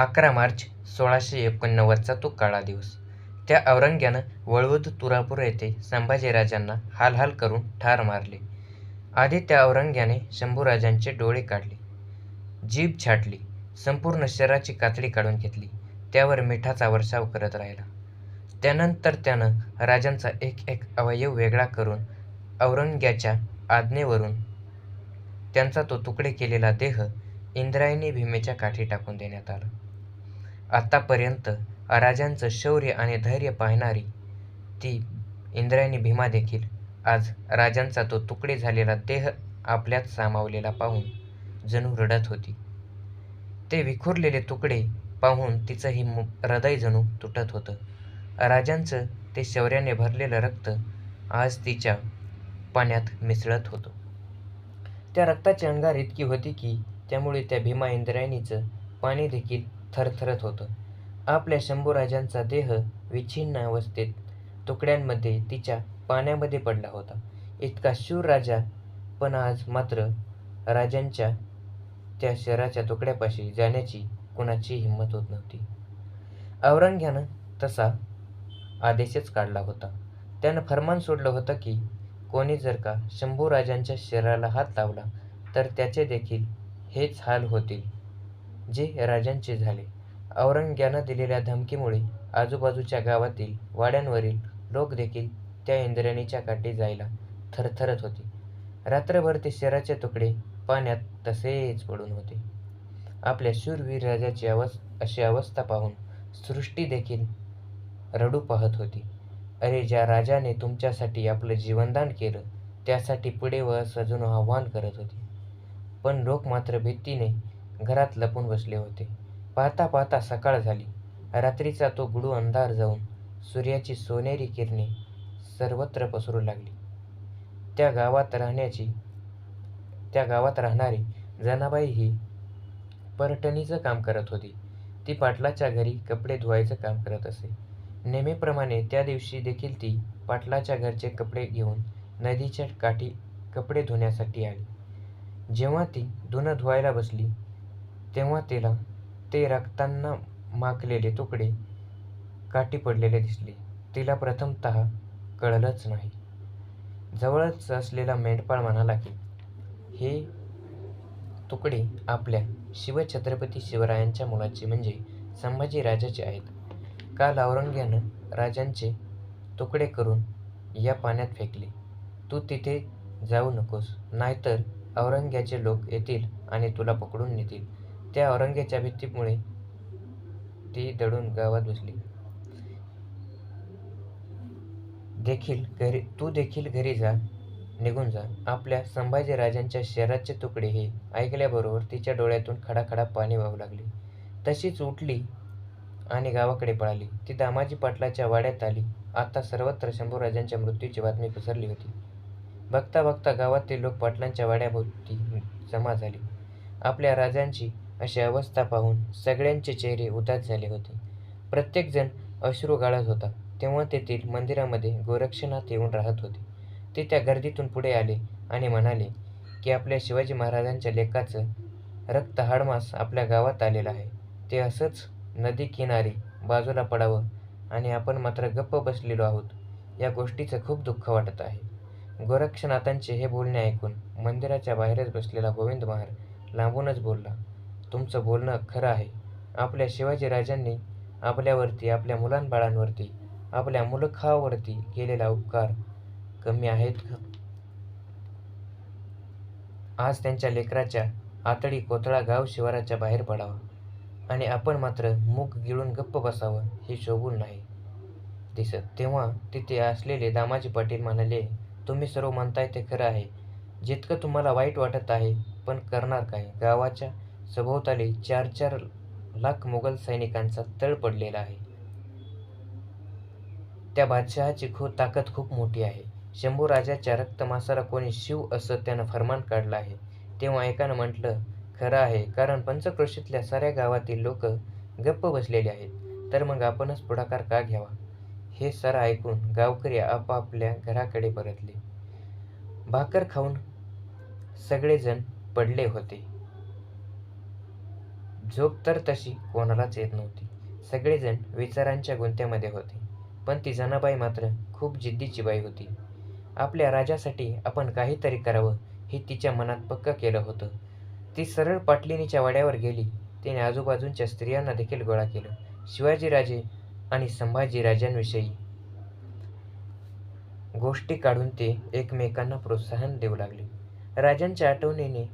अकरा मार्च सोळाशे एकोणनव्वदचा तो काळा दिवस. त्या औरंग्यानं वळवद तुरापूर येथे संभाजीराजांना हालहाल करून ठार मारले. आधी त्या औरंग्याने शंभूराजांचे डोळे काढले, जीभ छाटली, संपूर्ण शरीराची कातडी काढून घेतली. त्यावर मिठाचा वर्षाव करत राहिला. त्यानंतर त्यानं राजांचा एक एक अवयव वेगळा करून औरंग्याच्या आज्ञेवरून त्यांचा तो तुकडे केलेला देह इंद्रायणी भीमेच्या काठी टाकून देण्यात आला. आत्तापर्यंत राजांचं शौर्य आणि धैर्य पाहणारी ती इंद्रायणी भीमादेखील आज राजांचा तो तुकडे झालेला देह आपल्यात सामावलेला पाहून जणू रडत होती. ते विखुरलेले तुकडे पाहून तिचंही हृदय जणू तुटत होतं. राजांचं ते शौर्याने भरलेलं रक्त आज तिच्या पाण्यात मिसळत होतं. त्या रक्ताची अंगार इतकी होती की त्यामुळे त्या भीमा इंद्रायणीचं पाणी देखील थरथरत होतं. आपल्या शंभूराजांचा देह विच्छिन्न अवस्थेत तुकड्यांमध्ये तिच्या पाण्यामध्ये पडला होता. इतका शूर राजा पण आज मात्र राजांच्या त्या शरीराच्या तुकड्यापाशी जाण्याची कुणाचीही हिंमत होत नव्हती. औरंग्यानं तसा आदेशच काढला होता. त्यानं फरमान सोडलं होतं की कोणी जर का शंभूराजांच्या शरीराला हात लावला तर त्याचे देखील हेच हाल होतील जे राजांचे झाले. औरंग्यानं दिलेल्या धमकीमुळे आजूबाजूच्या गावातील वाड्यांवरील लोकदेखील त्या इंद्रायणीच्या काठी जायला थरथरत होते. रात्रभर ते शरीराचे तुकडे पाण्यात तसेच पडून होते. आपल्या शूरवीर राजाची अवस् अशी अवस्था पाहून सृष्टीदेखील रडू पाहत होती. अरे ज्या राजाने तुमच्यासाठी आपलं जीवनदान केलं त्यासाठी पुढे व सजून आव्हान आवाहन करत होती. पण लोक मात्र भीतीने घरात लपून बसले होते. पाहता पाहता सकाळ झाली. रात्रीचा तो गुडू अंधार जाऊन सूर्याची सोनेरी किरणे सर्वत्र पसरू लागली. त्या गावात राहणारी जनाबाई ही परटणीचं काम करत होती. ती पाटलाच्या घरी कपडे धुवायचं काम करत असे. नेहमीप्रमाणे त्या दिवशी देखील ती पाटलाच्या घरचे कपडे घेऊन नदीच्या काठी कपडे धुण्यासाठी आली. जेव्हा ती धुणं धुवायला बसली तेव्हा तिला ते रक्तांना माखलेले तुकडे काठी पडलेले दिसले. तिला प्रथमतः कळलंच नाही. जवळच असलेला मेंढपाळ म्हणाला की, हे तुकडे आपल्या शिवछत्रपती शिवरायांच्या मुलाचे म्हणजे संभाजीराजाचे आहेत. काल औरंग्यानं राजांचे तुकडे करून या पाण्यात फेकले. तू तिथे जाऊ नकोस नाहीतर औरंग्याचे लोक येतील आणि तुला पकडून नेतील. त्या औरंग्याच्या भीतीमुळे ती दडून गावात बसली. तू देखील घरी जा निघून जा. आपल्या संभाजीराजांच्या शहराचे तुकडे हे ऐकल्याबरोबर तिच्या डोळ्यातून खडाखडा पाणी वाहू लागले. तशीच उठली आणि गावाकडे पळाली. ती दामाजी पाटलाच्या वाड्यात आली. आता सर्वत्र शंभूराजांच्या मृत्यूची बातमी पसरली होती. बघता बघता गावातील लोक पाटलांच्या वाड्याभोवती जमा झाले. आपल्या राजांची अशी अवस्था पाहून सगळ्यांचे चेहरे उदास झाले होते. प्रत्येकजण अश्रू गाळत होता. तेव्हा तेथील मंदिरामध्ये गोरक्षनाथ येऊन राहत होते. ते त्या गर्दीतून पुढे आले आणि म्हणाले की आपल्या शिवाजी महाराजांच्या लेखाचं रक्त हाडमास आपल्या गावात आलेलं आहे. ते असंच नदीकिनारी बाजूला पडावं आणि आपण मात्र गप्प बसलेलो आहोत या गोष्टीचं खूप दुःख वाटत आहे. गोरक्षनाथांचे हे बोलणे ऐकून मंदिराच्या बाहेरच बसलेला गोविंद महार लांबूनच बोलला, तुमचं बोलणं खरं आहे. आपल्या शिवाजीराजांनी आपल्यावरती, आपल्या मुलांबाळांवरती आपल्या मुलखावरती केलेला उपकार कमी आहेत का? आज त्यांच्या लेकराच्या आतडी कोथळा गाव शिवाराच्या बाहेर पडावा आणि आपण मात्र मूग गिळून गप्प बसावं हे शोभून नाही दिसत. तेव्हा तिथे असलेले दामाजी पाटील म्हणाले, तुम्ही सर्व म्हणताय ते खरं आहे. जितकं तुम्हाला वाईट वाटत आहे पण करणार काय? गावाच्या सभोवताली चार चार लाख मोगल सैनिकांचा तळ पडलेला आहे. त्या बादशहाची ताकद खूप मोठी आहे. शंभूराजाच्या रक्तमासाला कोणी शिव असं त्यानं फरमान काढलं आहे. तेव्हा एकानं म्हटलं, खरं आहे कारण पंचक्रोशीतल्या साऱ्या गावातील लोक गप्प बसलेले आहेत तर मग आपणच पुढाकार का घ्यावा? हे सर ऐकून गावकरी आपापल्या घराकडे परतले. भाकर खाऊन सगळेजण पडले होते. झोप तर तशी कोणालाच येत नव्हती. सगळेजण विचारांच्या गुंत्यामध्ये होते. पण ती जनाबाई मात्र खूप जिद्दीची बाई होती. आपल्या राजासाठी आपण काहीतरी करावं हे तिच्या मनात पक्क केलं होतं. ती सरळ पाटलिनीच्या वाड्यावर गेली. तिने आजूबाजूच्या स्त्रियांना देखील गोळा केलं. शिवाजीराजे आणि संभाजीराजांविषयी गोष्टी काढून ते एकमेकांना प्रोत्साहन देऊ लागले. राजांच्या आठवणीने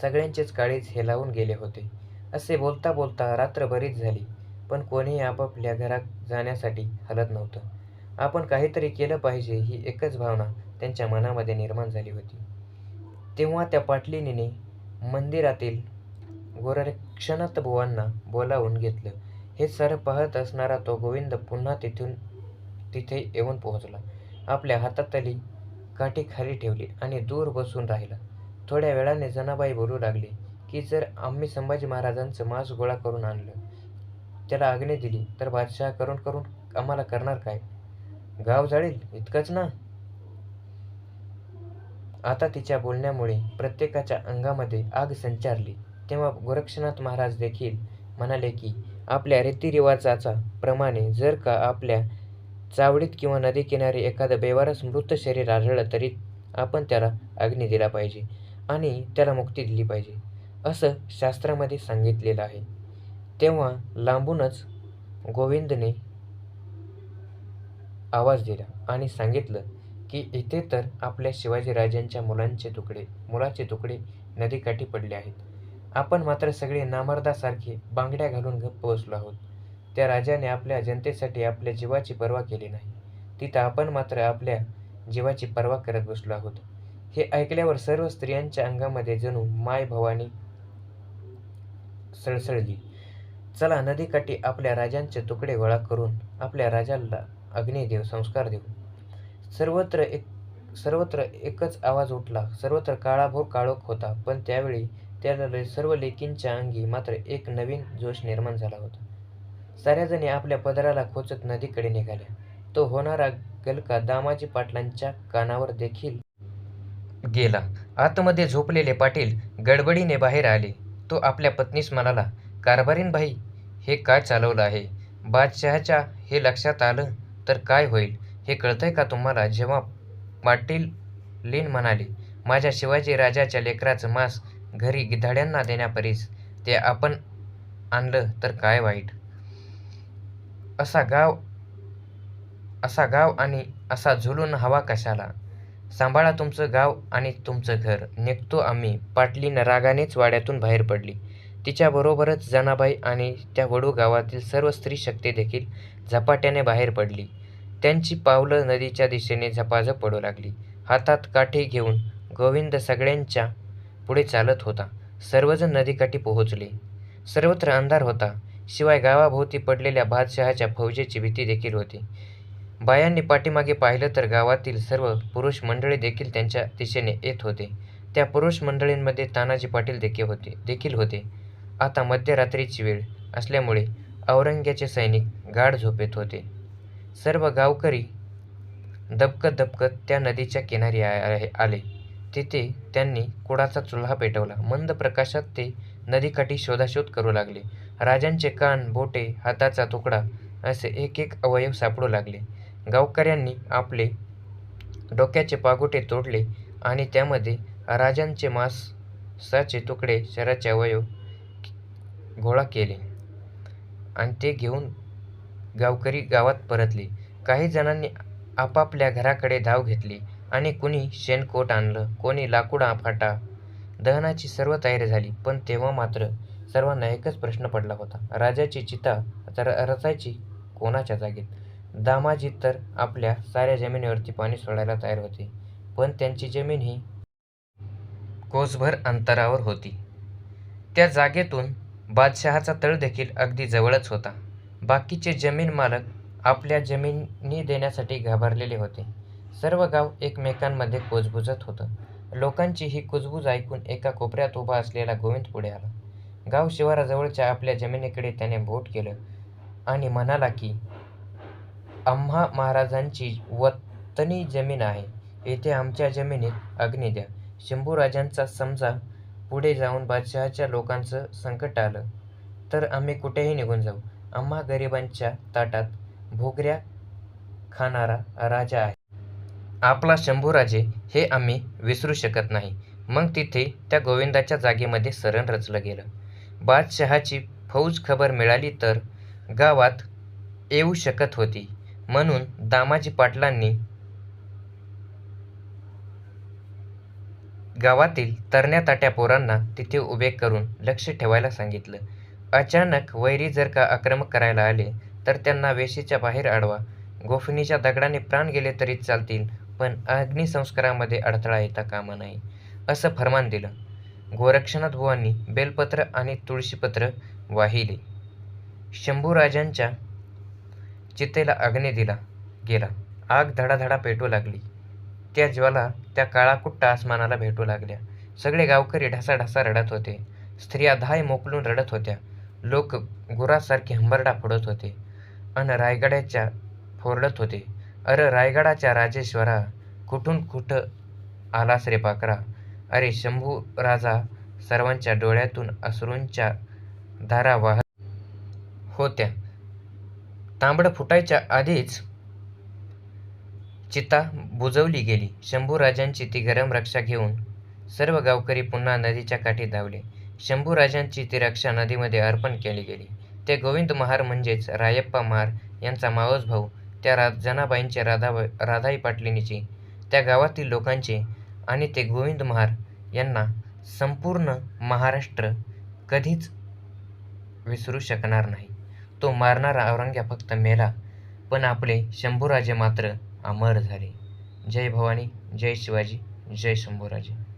सगळ्यांचेच काळीज हेलावून गेले होते. असे बोलता बोलता रात्र बरीच झाली पण कोणीही आपापल्या घरात जाण्यासाठी हलत नव्हतं. आपण काहीतरी केलं पाहिजे ही एकच भावना त्यांच्या मनामध्ये निर्माण झाली होती. तेव्हा त्या पाटलिनीने मंदिरातील गोरक्षनाथ बुवांना बोलावून घेतलं. हे सर पाहत असणारा तो गोविंद पुन्हा तिथून तिथे येऊन पोहोचला. आपल्या हातातली काठी खाली ठेवली आणि दूर बसून राहिला. थोड्या वेळाने जनाबाई बोलू लागली की जर आम्ही संभाजी महाराजांचं मांस गोळा करून आणलं त्याला अग्नी दिली तर बादशाह करून करून आम्हाला करणार काय? गाव जाळेल इतकंच ना? आता तिच्या बोलण्यामुळे प्रत्येकाच्या अंगामध्ये आग संचारली. तेव्हा गोरक्षनाथ महाराज देखील म्हणाले की आपल्या रीतिरिवाजाचा प्रमाणे जर का आपल्या चावडीत किंवा नदीकिनारी एखादं बेवारस मृत शरीर आढळलं तरी आपण त्याला अग्नी दिला पाहिजे आणि त्याला मुक्ती दिली पाहिजे. असं शास्त्रामध्ये सांगितलेलं आहे. तेव्हा लांबूनच गोविंदने आवाज दिला आणि सांगितलं की इथे तर आपल्या शिवाजीराजांच्या मुलांचे तुकडे मुलाचे तुकडे नदीकाठी पडले आहेत. आपण मात्र सगळे नामर्दासारखे बांगड्या घालून गप्प बसलो आहोत. त्या राजाने आपल्या जनतेसाठी आपल्या जीवाची पर्वा केली नाही. तिथं आपण मात्र आपल्या जीवाची पर्वा करत बसलो आहोत. हे ऐकल्यावर सर्व स्त्रियांच्या अंगामध्ये जणू माय भवानी सळसळली. चला नदीकाठी आपल्या राजांचे तुकडे गोळा करून आपल्या राजाला अग्निदेव संस्कार देऊ. सर्वत्र एक सर्वत्र एकच आवाज उठला. सर्वत्र काळाभोर काळोख होता पण त्यावेळी त्याला सर्व लेकींच्या अंगी मात्र एक नवीन जोश निर्माण झाला होता. साऱ्याजणी आपल्या पदराला खोचत नदीकडे निघाल्या. तो होणारा गलका दामाजी पाटलांच्या कानावर देखील गेला. आतमध्ये झोपलेले पाटील गडबडीने बाहेर आले. तो आपल्या पत्नीस म्हणाला कारभारीन भाई हे काय चालवलं आहे? बादशहाच्या हे लक्षात आलं तर काय होईल? हे कळतंय का तुम्हाला? जेव्हा पाटील लीन म्हणाले माझ्या शिवाजी राजाच्या लेकराचं मांस घरी गिधाड्यांना देण्यापरीस ते आपण आणलं तर काय वाईट? असा गाव असा गाव आणि असा झुलून हवा कशाला? सांभाळा तुमचं गाव आणि तुमचं घर. निघतो आम्ही. पाटलीन रागानेच वाड्यातून बाहेर पडली. तिच्याबरोबरच जनाबाई आणि त्या वडू गावातील सर्व स्त्री शक्ती देखील झपाट्याने बाहेर पडली. त्यांची पावलं नदीच्या दिशेने झपाझप पडू लागली. हातात काठी घेऊन गोविंद सगळ्यांच्या पुढे चालत होता. सर्वजण नदीकाठी पोहोचले. सर्वत्र अंधार होता. शिवाय गावाभोवती पडलेल्या बादशहाच्या फौजेची भीती देखील होती. बायांनी पाठीमागे पाहिलं तर गावातील सर्व पुरुष मंडळी देखील त्यांच्या दिशेने येत होते. त्या पुरुष मंडळींमध्ये तानाजी पाटील देखील होते देखील होते. आता मध्यरात्रीची वेळ असल्यामुळे औरंग्याचे सैनिक गाढ झोपेत होते. सर्व गावकरी दबकत दबकत त्या नदीच्या किनारी आले. तिथे त्यांनी कुडाचा चुल्हा पेटवला. मंद प्रकाशात ते नदीकाठी शोधाशोध करू लागले. राजांचे कान बोटे हाताचा तुकडा असे एक एक अवयव सापडू लागले. गावकऱ्यांनी आपले डोक्याचे पागोटे तोडले आणि त्यामध्ये राजांचे मांसाचे तुकडे शरीराचे अवयव गोळा केले आणि ते घेऊन गावकरी गावात परतले. काही जणांनी आपापल्या घराकडे धाव घेतली आणि कुणी शेणकोट आणलं कोणी लाकूड फाटा दहनाची सर्व तयारी झाली पण तेव्हा मात्र सर्वांना एकच प्रश्न पडला होता. राजाची चिता तर रचायची कोणाच्या जागेत? दामाजी तर आपल्या साऱ्या जमिनीवरती पाणी सोडायला तयार होते पण त्यांची जमीन ही कोसभर अंतरावर होती. त्या जागेतून बादशहाचा तळ देखील अगदी जवळच होता. बाकीचे जमीन मालक आपल्या जमिनी देण्यासाठी घाबरलेले होते. सर्व गाव एकमेकांमध्ये कुजबुजत होतं. लोकांची ही कुजबूज ऐकून एका कोपऱ्यात उभा असलेला गोविंद पुढे आला. गाव शिवाराजवळच्या आपल्या जमिनीकडे त्याने बोट केलं आणि म्हणाला की आम्हा महाराजांची वतनी जमीन आहे. येथे आमच्या जमिनीत अग्नी द्या. शंभूराजांचा समजा पुढे जाऊन बादशहाच्या लोकांचं संकट आलं तर आम्ही कुठेही निघून जाऊ. आम्हा गरिबांच्या ताटात भोगऱ्या खाणारा राजा आहे. आपला शंभूराजे हे आम्ही विसरू शकत नाही. मग तिथे त्या गोविंदाच्या जागेमध्ये सरण रचलं गेलं. बादशहाची फौज खबर मिळाली तर गावात येऊ शकत होती. म्हणून दामाजी पाटलांनी गावातील तरण्या ताट्या पोरांना तिथे उभे करून लक्ष ठेवायला सांगितलं. अचानक वैरी जर का आक्रमक करायला आले तर त्यांना वेशीच्या बाहेर अडवा गोफणीच्या दगडाने प्राण गेले तरी चालतील पण अग्निसंस्कारामध्ये अडथळा येता कामा नाही असं फरमान दिलं. गोरक्षनाथ बुवांनी बेलपत्र आणि तुळशीपत्र वाहिले. शंभूराजांच्या चितेला अग्नी दिला गेला. आग धडाधडा पेटू लागली. त्या ज्वाला त्या काळाकुट्ट आसमानाला भेटू लागल्या. सगळे गावकरी ढसाढसा रडत होते. स्त्रिया धाय मोकलून रडत होत्या. लोक गुरासारखे हंबरडा फोडत होते. अन रायगडाच्या फोरडत होते. अरे रायगडाच्या राजेश्वरा कुठून कुठं आलास रे पाकरा? अरे शंभू राजा सर्वांच्या डोळ्यातून असरूंच्या धारा वाहत होत्या. तांबडं फुटायच्या आधीच चिता बुजवली गेली. शंभूराजांची ती गरम रक्षा घेऊन सर्व गावकरी पुन्हा नदीच्या काठी धावले. शंभूराजांची ती रक्षा नदीमध्ये अर्पण केली गेली. ते गोविंद महार म्हणजेच रायप्पा महार यांचा मावस भाऊ त्या रा जनाबाईंचे राधा राधाई पाटलिनीची त्या गावातील लोकांचे आणि ते गोविंद महार यांना संपूर्ण महाराष्ट्र कधीच विसरू शकणार नाही. तो मारणारा औरंग्या फक्त मेला पण आपले शंभूराजे मात्र अमर झाले. जय भवानी जय शिवाजी जय शंभूराजे.